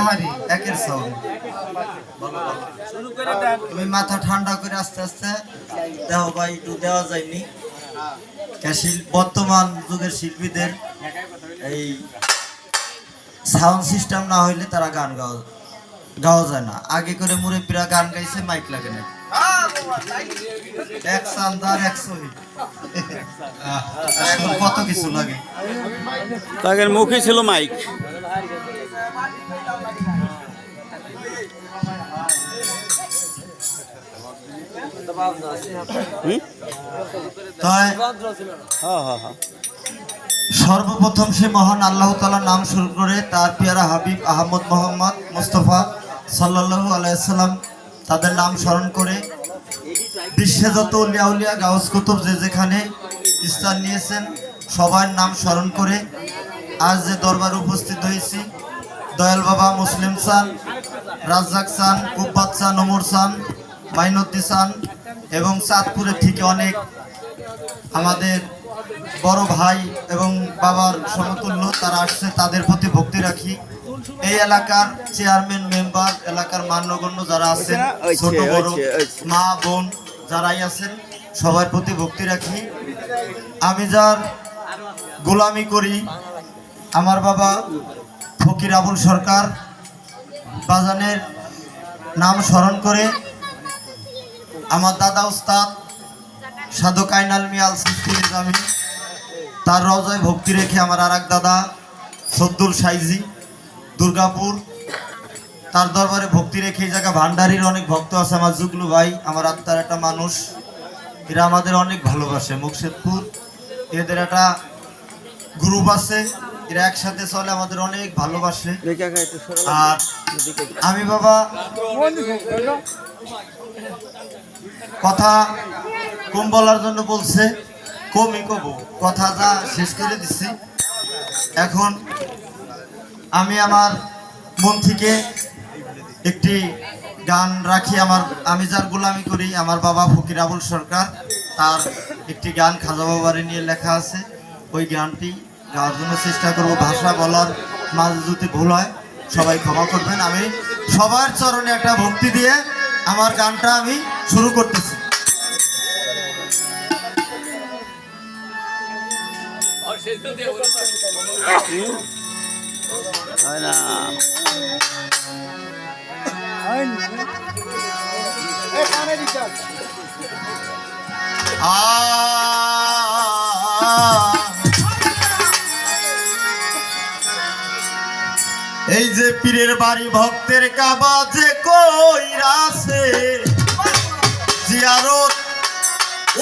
আহারি একের সাউন্ড তুমি মাথা ঠান্ডা করে আস্তে আস্তে দেহ ভাই একটু দেওয়া যায়নি। বর্তমান যুগের শিল্পীদের এই সাউন্ড সিস্টেম না হইলে তারা গান গাওয়া গাওয়া যায় না। আগে করে মুরব্বীরা গান গাইছে, মাইক লাগে না। এক সান্দার একশো এখন কত কিছু লাগে? মুখে ছিল মাইক। সর্বপ্রথম সে মহান আল্লাহ তালার নাম শুরু করে তার পেয়ারা হাবিব আহমদ মোহাম্মদ মুস্তফা সাল্লাল্লাহু আলাইসাল্লাম তাদের নাম স্মরণ করে বিশ্বে যত উলিয়া উলিয়া গাউস কুতুব যে যেখানে স্থান নিয়েছেন সবার নাম স্মরণ করে আজ যে দরবার উপস্থিত হয়েছি দয়াল বাবা মুসলিম সান রাজ্জাক সান কুব্বাত সান ওমর সান মাইনুদ্দি সান এবং চাঁদপুরের থেকে অনেক আমাদের বড় ভাই এবং বাবার সমতুল্য তারা আসছে তাদের প্রতি ভক্তি রাখি। এই এলাকার চেয়ারম্যান মেম্বার এলাকার মান্যগণ্য যারা আছেন ছোট বড় মা বোন যারাই আছেন সবার প্রতি ভক্তি রাখি। আমি যার গোলামি করি আমার বাবা ফকির আবুল সরকার বাজানের নাম স্মরণ করে আমার দাদা উস্তাদ সাধু কাইনাল মিয়াল সৃষ্টি নিজামী তার রজায় ভক্তি রেখে আমার আর এক দাদা সদ্দুল সাইজি দুর্গাপুর। তার দরবারে ভক্তি রেখে এই জায়গা ভান্ডারির অনেক ভক্ত আছে। আমার জুগলু ভাই আমার আত্মার একটা মানুষ। এরা আমাদের অনেক ভালোবাসে। মুকশেদপুর এদের একটা গ্রুপ আছে। এরা একসাথে চলে আমাদের অনেক ভালোবাসে। আর আমি বাবা কথা কম বলার জন্য বলছে, কমই কব। কথা যা শেষ করে দিচ্ছি এখন আমি আমার মন থেকে একটি গান রাখি, আমার, আমি যার গোলামি করি, আমার বাবা ফকির আবুল সরকার, তার একটি গান খাজা বাবারে নিয়ে লেখা আছে। ওই গানটি গাওয়ার জন্য চেষ্টা করব। ভাষা বলার মাঝে যদি ভুল হয়, সবাই ক্ষমা করবেন। আমি সবার চরণে একটা ভক্তি দিয়ে আমার গানটা আমি শুরু করতেছি। আ এই যে পীরের বাড়ি ভক্তের কাবা যে কইরাছে জিয়ারত,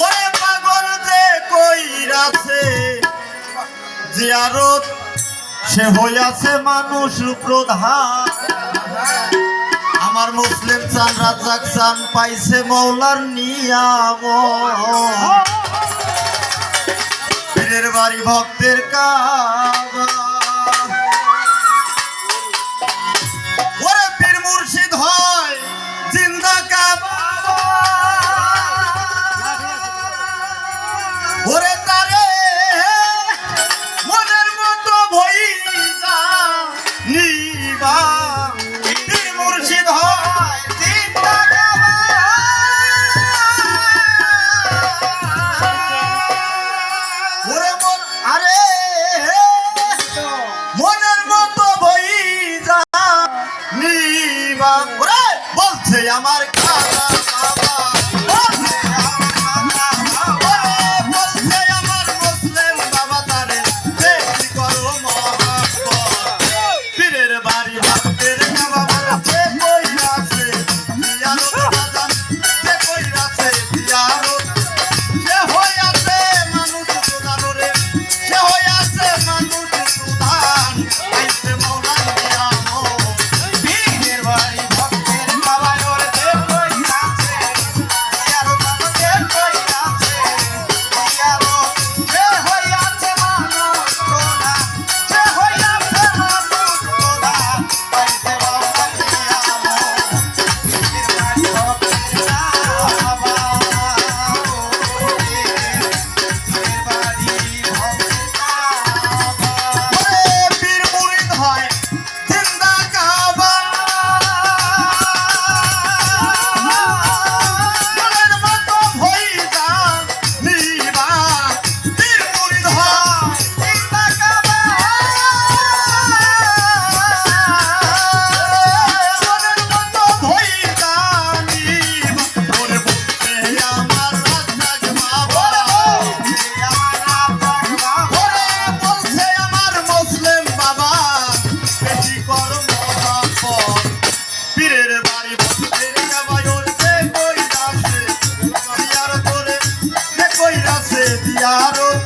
ওরে পাগল যে কইরাছে জিয়ারত, সে হইয়াছে মানুষ প্রধান। আমার মুসলিম চান রাজাক চান, পাইছে মৌলার নিয়াম পীরের বাড়ি ভক্তের কাবা জিয়ারত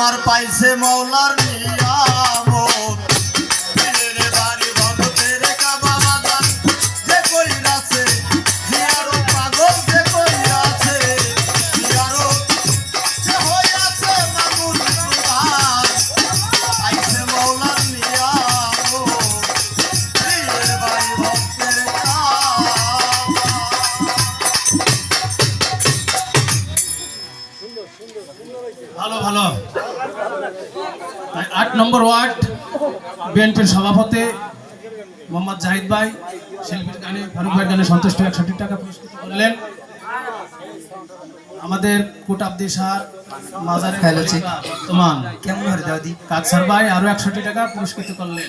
আমার পাইছে মৌলার আট নম্বর ওয়ার্ড বিএনপির সভাপতি মোহাম্মদ জাহিদ ভাই শিল্পীর গানে ফারুক ভাইয়ের গানে সন্তুষ্ট একষট্টি টাকা পুরস্কৃত করলেন। আমাদের কোটাব্দি সার মাজারে বর্তমান কেমন হরে দাদি? কাকসার ভাই আরও একষট্টি টাকা পুরস্কৃত করলেন।